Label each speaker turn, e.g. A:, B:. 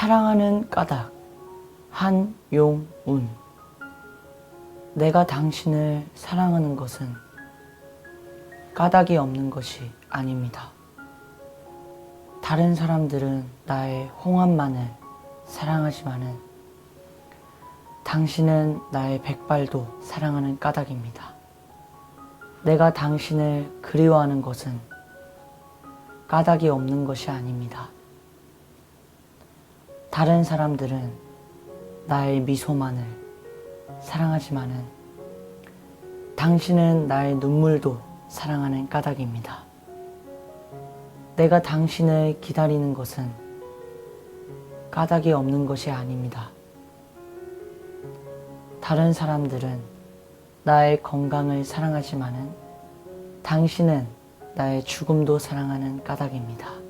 A: 사랑하는 까닭 한용운 내가 당신을 사랑하는 것은 까닭이 없는 것이 아닙니다. 다른 사람들은 나의 홍합만을 사랑하지만은 당신은 나의 백발도 사랑하는 까닭입니다. 내가 당신을 그리워하는 것은 까닭이 없는 것이 아닙니다. 다른 사람들은 나의 미소만을 사랑하지만은 당신은 나의 눈물도 사랑하는 까닭입니다. 내가 당신을 기다리는 것은 까닭이 없는 것이 아닙니다. 다른 사람들은 나의 건강을 사랑하지만은 당신은 나의 죽음도 사랑하는 까닭입니다.